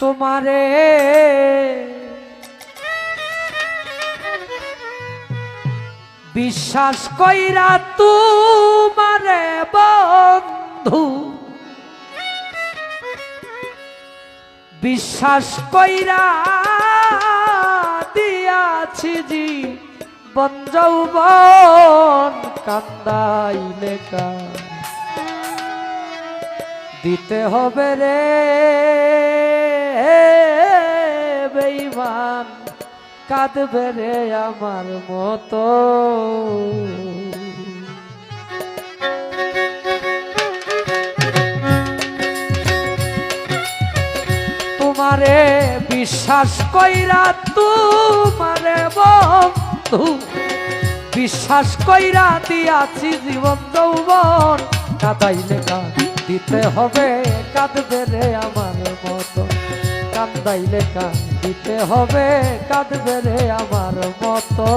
তোমারে। বিশ্বাস কইরা তোমারে বন্ধু। বিশ্বাস কইরা দিয়াছি জি, বন কান্দাই কা দিতে হবে রে। বেইমান কাঁদবে রে আমার মতো। তোমারে বিশ্বাস কইরা তোমারে বন্ধু, বিশ্বাস কইরা দিয়াছি জীবন যৌবন। কাদাইলে কাঁদ দিতে হবে, কাঁদবে রে আমার কান্দাইলে কাঁদিতে হবে কাঁদবে রে আমার মতো।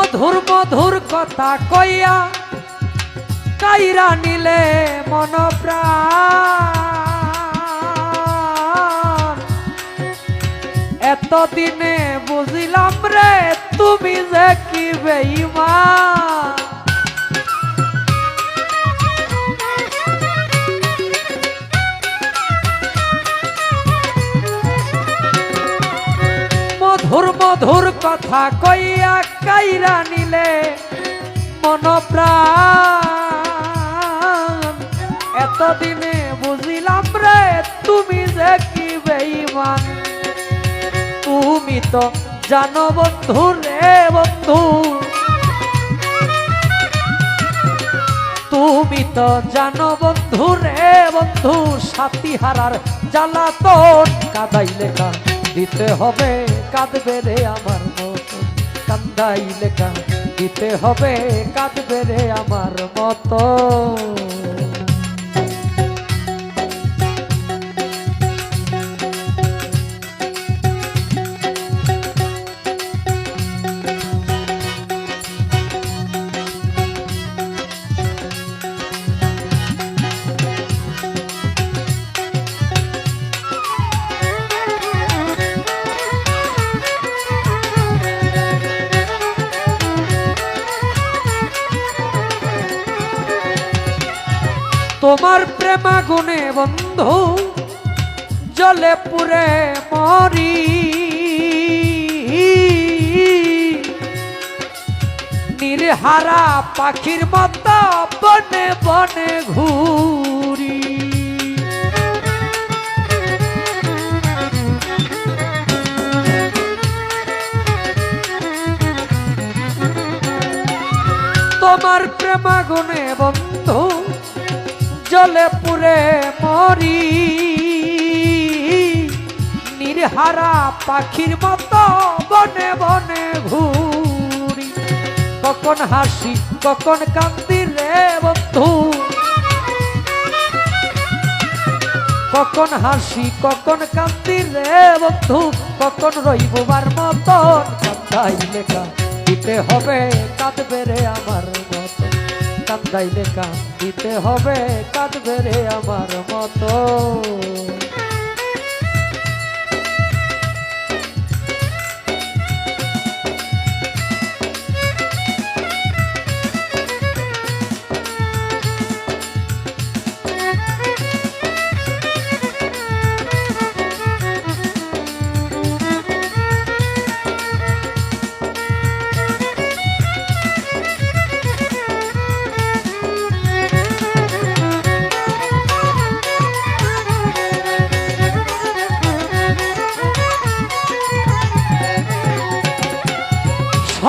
মধুর মধুর কথা কইয়া কাইরা নিলে মন এতদিনে বুঝিলাম রে, তুমি যে কি বেইমা মধুর মধুর কথা কইয়া কাইরা নিলে মন প্রাণ এতদিনে বুঝিলাম রে, তুমি যে কি বেইমান তুমি তো জানো বন্ধু রে বন্ধু। তুমি তো জানো বন্ধু রে বন্ধু। সাথী হারার জ্বালাতন কাদাইলে কান দিতে হবে, কাঁদবে রে আমার। মতো লেখা দিতে হবে কাঁদবে রে আমার মতো। তোমার প্রেমাগুনে বন্ধু, জলে পুরে মরি। নির্হারা পাখির মতো বনে বনে ঘুরি। তোমার প্রেমাগুনে বন্ধু জলে পুরে মরি। নির্হারা পাখির মতো বনে বনে ঘুরি। কখন হাসি, কখন কান্দি রে বন্ধু। কখন হাসি, কখন কান্দি রে বন্ধু। কখন রইবার মতন কান্দাইলে দিতে হবে কাঁদবে কান্দাইলে দিতে হবে কাঁদবে রে আমার মতো।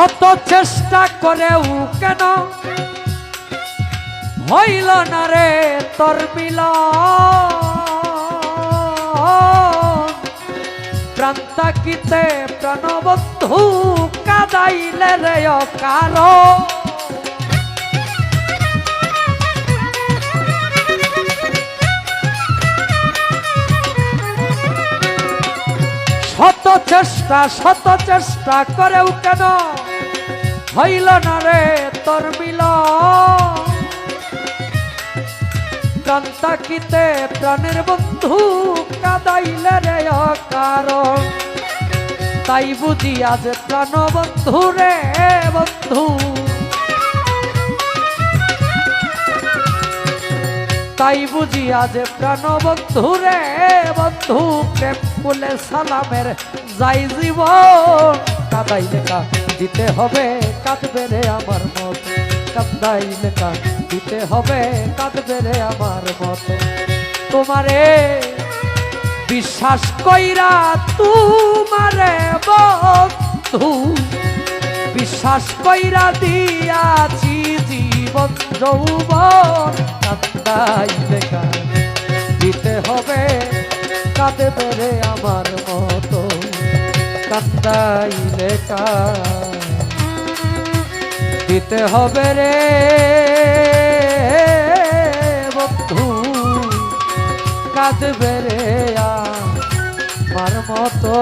শত চেষ্টা করেও কেন? হইল না রে তোর মিল প্রান্তাকিতে প্রাণবন্ধু কাদাইলে রে কারও শত চেষ্টা শত চেষ্টা করেও কেন? হইল না রে তোর মিল কান্তাকিতে প্রাণের বন্ধু কাদাইলে রে কারণ তাই বুঝি আজ প্রাণ বন্ধু রে বন্ধু। তাই বুঝি আজ প্রাণ বন্ধু রে বন্ধু, প্রেম বলে সালামের যাই জীবন, কাদাই লেখা দিতে হবে, কাঁদবে রে আমার মত। কাদাই লেখা দিতে হবে, কাঁদবে রে আমার মত। তোমারে বিশ্বাস কইরা তুমারে বন্ধু বিশ্বাস কইরা দিয়াছি জীবন, যৌবন কাদাই লেখা দিতে হবে কাঁদে বেড়ে আমার মতো লেখা দিতে হবে রে বন্ধু কাঁদবে রে আমার মতো